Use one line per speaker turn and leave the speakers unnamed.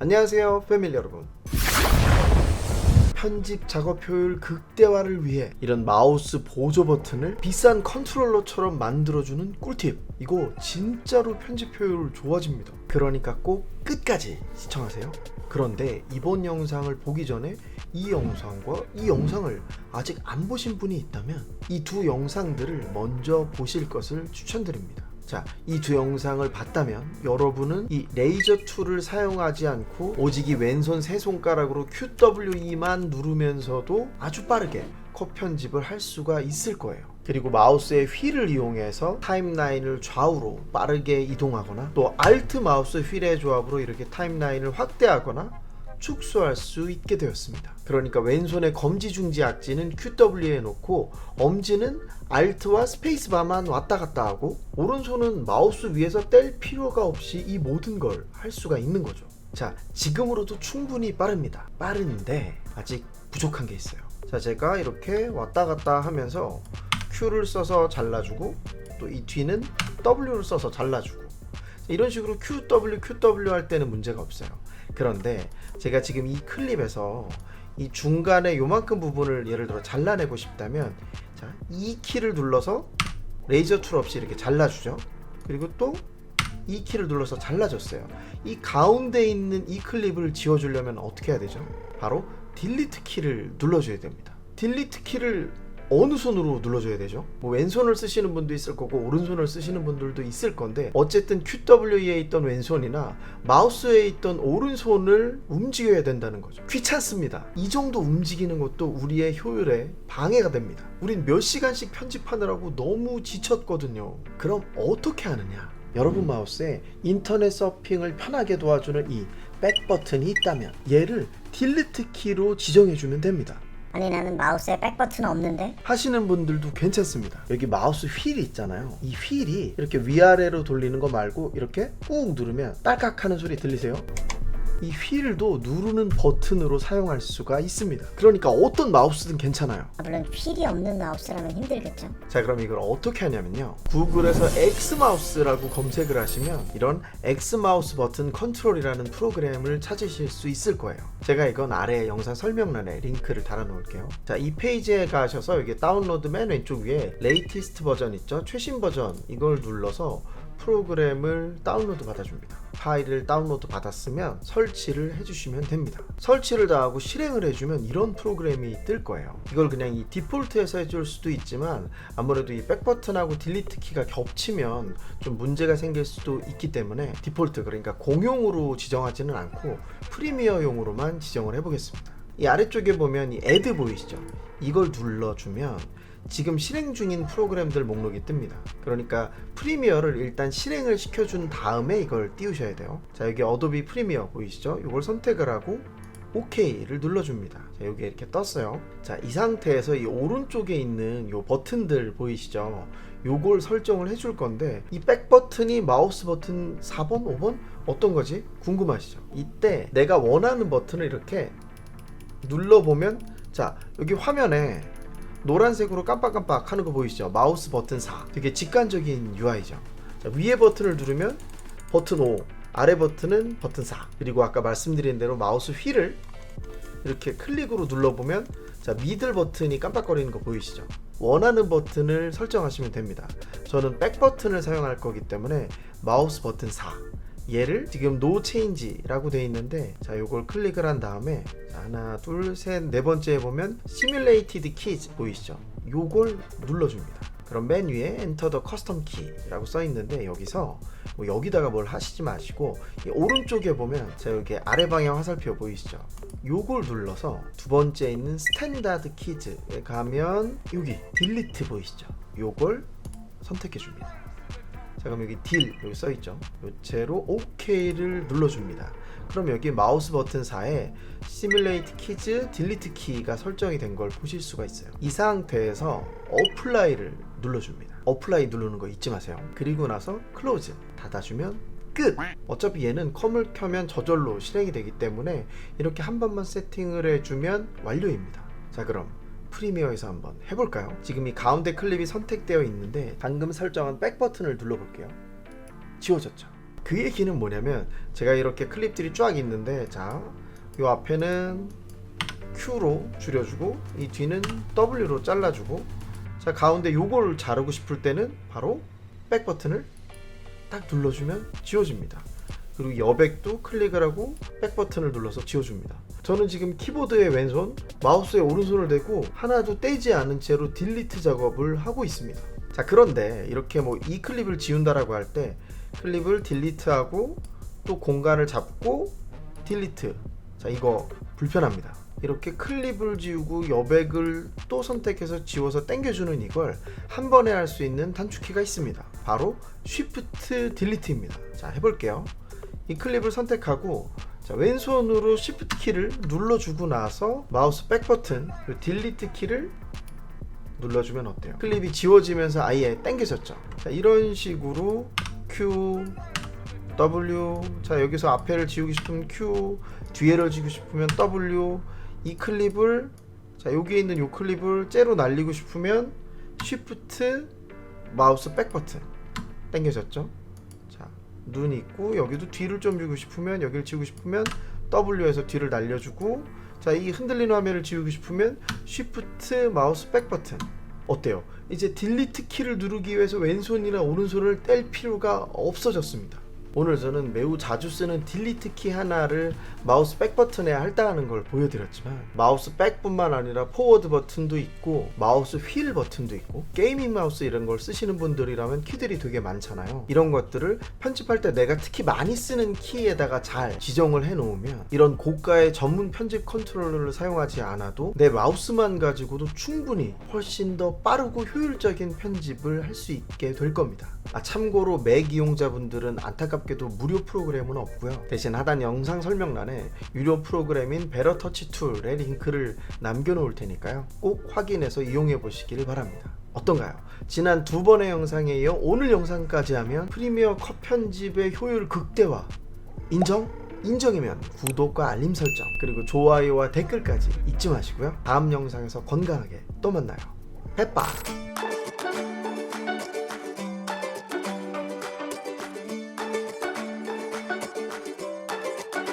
안녕하세요 패밀리 여러분. 편집 작업 효율 극대화를 위해 이런 마우스 보조 버튼을 비싼 컨트롤러처럼 만들어주는 꿀팁. 이거 진짜로 편집 효율 좋아집니다. 그러니까 꼭 끝까지 시청하세요. 그런데 이번 영상을 보기 전에 이 영상과 이 영상을 아직 안 보신 분이 있다면 이 두 영상들을 먼저 보실 것을 추천드립니다 자, 이 두 영상을 봤다면 여러분은 이 레이저 툴을 사용하지 않고 오직 이 왼손 세 손가락으로 QWE만 누르면서도 아주 빠르게 컷 편집을 할 수가 있을 거예요. 그리고 마우스의 휠을 이용해서 타임라인을 좌우로 빠르게 이동하거나 또 Alt 마우스 휠의 조합으로 이렇게 타임라인을 확대하거나 축소할 수 있게 되었습니다. 그러니까 왼손의 검지 중지 악지는 QW에 놓고 엄지는 Alt와 스페이스바만 왔다 갔다 하고 오른손은 마우스 위에서 뗄 필요가 없이 이 모든 걸 할 수가 있는 거죠. 자, 지금으로도 충분히 빠릅니다. 빠른데 아직 부족한 게 있어요. 자, 제가 이렇게 왔다 갔다 하면서 Q를 써서 잘라주고 또 이 뒤는 W를 써서 잘라주고 이런 식으로 QW, QW 할 때는 문제가 없어요. 그런데 제가 지금 이 클립에서 이 중간에 요만큼 부분을 예를 들어 잘라내고 싶다면 자, 이 키를 눌러서 레이저 툴 없이 이렇게 잘라주죠. 그리고 또 이 키를 눌러서 잘라줬어요. 이 가운데 있는 이 클립을 지워주려면 어떻게 해야 되죠? 바로 딜리트 키를 눌러줘야 됩니다. 딜리트 키를 어느 손으로 눌러줘야 되죠? 뭐 왼손을 쓰시는 분도 있을 거고 오른손을 쓰시는 분들도 있을 건데 어쨌든 QW에 있던 왼손이나 마우스에 있던 오른손을 움직여야 된다는 거죠. 귀찮습니다. 이 정도 움직이는 것도 우리의 효율에 방해가 됩니다. 우린 몇 시간씩 편집하느라고 너무 지쳤거든요. 그럼 어떻게 하느냐? 여러분 마우스에 인터넷 서핑을 편하게 도와주는 이 백 버튼이 있다면 얘를 딜리트 키로 지정해 주면 됩니다.
아니 나는 마우스에 백 버튼 없는데
하시는 분들도 괜찮습니다. 여기 마우스 휠이 있잖아요. 이 휠이 이렇게 위아래로 돌리는 거 말고 이렇게 꾹 누르면 딸깍 하는 소리 들리세요? 이 휠도 누르는 버튼으로 사용할 수가 있습니다. 그러니까 어떤 마우스든 괜찮아요.
아, 물론 휠이 없는 마우스라면 힘들겠죠
자 그럼 이걸 어떻게 하냐면요 구글에서 X마우스라고 검색을 하시면 이런 X마우스 버튼 컨트롤이라는 프로그램을 찾으실 수 있을 거예요 제가 이건 아래 영상 설명란에 링크를 달아 놓을게요 자 이 페이지에 가셔서 여기 다운로드 맨 왼쪽 위에 레이티스트 버전 있죠 최신 버전 이걸 눌러서 프로그램을 다운로드 받아줍니다. 파일을 다운로드 받았으면 설치를 해주시면 됩니다. 설치를 다 하고 실행을 해주면 이런 프로그램이 뜰 거예요. 이걸 그냥 이 디폴트에서 해줄 수도 있지만 아무래도 이 백버튼하고 딜리트 키가 겹치면 좀 문제가 생길 수도 있기 때문에 디폴트 그러니까 공용으로 지정하지는 않고 프리미어용으로만 지정을 해보겠습니다. 이 아래쪽에 보면 이 애드 보이시죠? 이걸 눌러주면 지금 실행 중인 프로그램들 목록이 뜹니다. 그러니까 프리미어를 일단 실행을 시켜준 다음에 이걸 띄우셔야 돼요. 자, 여기 어도비 프리미어 보이시죠? 이걸 선택을 하고 OK를 눌러줍니다. 자, 여기 이렇게 떴어요. 자, 이 상태에서 이 오른쪽에 있는 요 버튼들 보이시죠? 요걸 설정을 해줄 건데 이 백 버튼이 마우스 버튼 4번, 5번 어떤 거지? 궁금하시죠? 이때 내가 원하는 버튼을 이렇게 눌러보면 자, 여기 화면에 노란색으로 깜빡깜빡 하는 거 보이시죠? 마우스 버튼 4. 되게 직관적인 UI죠. 자, 위에 버튼을 누르면 버튼 5, 아래 버튼은 버튼 4. 그리고 아까 말씀드린 대로 마우스 휠을 이렇게 클릭으로 눌러보면 자, 미들 버튼이 깜빡거리는 거 보이시죠? 원하는 버튼을 설정하시면 됩니다. 저는 백 버튼을 사용할 거기 때문에 마우스 버튼 4. 얘를 지금 노 체인지라고 되어 있는데 자 요걸 클릭을 한 다음에 자, 하나 둘 셋 네 번째에 보면 시뮬레이티드 키즈 보이시죠? 요걸 눌러줍니다. 그럼 맨 위에 엔터 더 커스텀 키라고 써 있는데 여기서 뭐 여기다가 뭘 하시지 마시고 이 오른쪽에 보면 자 여기 아래 방향 화살표 보이시죠? 요걸 눌러서 두 번째 있는 스탠다드 키즈에 가면 여기 딜리트 보이시죠? 요걸 선택해 줍니다 자 그럼 여기 딜 여기 써 있죠. 요체로 OK를 눌러줍니다. 그럼 여기 마우스 버튼 4에 시뮬레이트 키즈 딜리트 키가 설정이 된 걸 보실 수가 있어요. 이 상태에서 어플라이를 눌러줍니다. 어플라이 누르는 거 잊지 마세요. 그리고 나서 클로즈 닫아주면 끝! 어차피 얘는 컴을 켜면 저절로 실행이 되기 때문에 이렇게 한 번만 세팅을 해주면 완료입니다. 자 그럼 프리미어에서 한번 해볼까요? 지금 이 가운데 클립이 선택되어 있는데 방금 설정한 백 버튼을 눌러볼게요. 지워졌죠? 그 얘기는 뭐냐면 제가 이렇게 클립들이 쫙 있는데 자, 요 앞에는 Q로 줄여주고 이 뒤는 W로 잘라주고 자 가운데 요걸 자르고 싶을 때는 바로 백 버튼을 딱 눌러주면 지워집니다. 그리고 여백도 클릭을 하고 백 버튼을 눌러서 지워줍니다. 저는 지금 키보드의 왼손, 마우스의 오른손을 대고 하나도 떼지 않은 채로 딜리트 작업을 하고 있습니다. 자 그런데 이렇게 뭐 이 클립을 지운다라고 할 때 클립을 딜리트하고 또 공간을 잡고 딜리트 자 이거 불편합니다. 이렇게 클립을 지우고 여백을 또 선택해서 지워서 당겨주는 이걸 한 번에 할 수 있는 단축키가 있습니다. 바로 Shift 딜리트입니다. 자 해볼게요. 이 클립을 선택하고 자, 왼손으로 Shift 키를 눌러주고 나서 마우스 백 버튼 그 딜리트 키를 눌러주면 어때요? 클립이 지워지면서 아예 당겨졌죠. 자, 이런 식으로 Q W 자 여기서 앞에를 지우고 싶으면 Q 뒤에를 지우고 싶으면 W 이 클립을 자 여기에 있는 요 클립을 째로 날리고 싶으면 Shift 마우스 백 버튼 당겨졌죠 자 눈 있고 여기도 뒤를 좀 지우고 싶으면 여기를 지우고 싶으면 W에서 뒤를 날려주고 자 이 흔들리는 화면을 지우고 싶으면 Shift 마우스 백 버튼 어때요? 이제 딜리트 키를 누르기 위해서 왼손이나 오른손을 뗄 필요가 없어졌습니다. 오늘 저는 매우 자주 쓰는 딜리트 키 하나를 마우스 백 버튼에 할당하는 걸 보여드렸지만 마우스 백뿐만 아니라 포워드 버튼도 있고 마우스 휠 버튼도 있고 게이밍 마우스 이런 걸 쓰시는 분들이라면 키들이 되게 많잖아요. 이런 것들을 편집할 때 내가 특히 많이 쓰는 키에다가 잘 지정을 해 놓으면 이런 고가의 전문 편집 컨트롤러를 사용하지 않아도 내 마우스만 가지고도 충분히 훨씬 더 빠르고 효율적인 편집을 할 수 있게 될 겁니다 아 참고로 맥 이용자분들은 안타깝게도 무료 프로그램은 없고요. 대신 하단 영상 설명란에 유료 프로그램인 베러 터치 툴의 링크를 남겨놓을 테니까요. 꼭 확인해서 이용해 보시길 바랍니다. 어떤가요? 지난 두 번의 영상에 이어 오늘 영상까지 하면 프리미어 컷 편집의 효율 극대화 인정? 인정이면 구독과 알림 설정 그리고 좋아요와 댓글까지 잊지 마시고요. 다음 영상에서 건강하게 또 만나요. 해빠!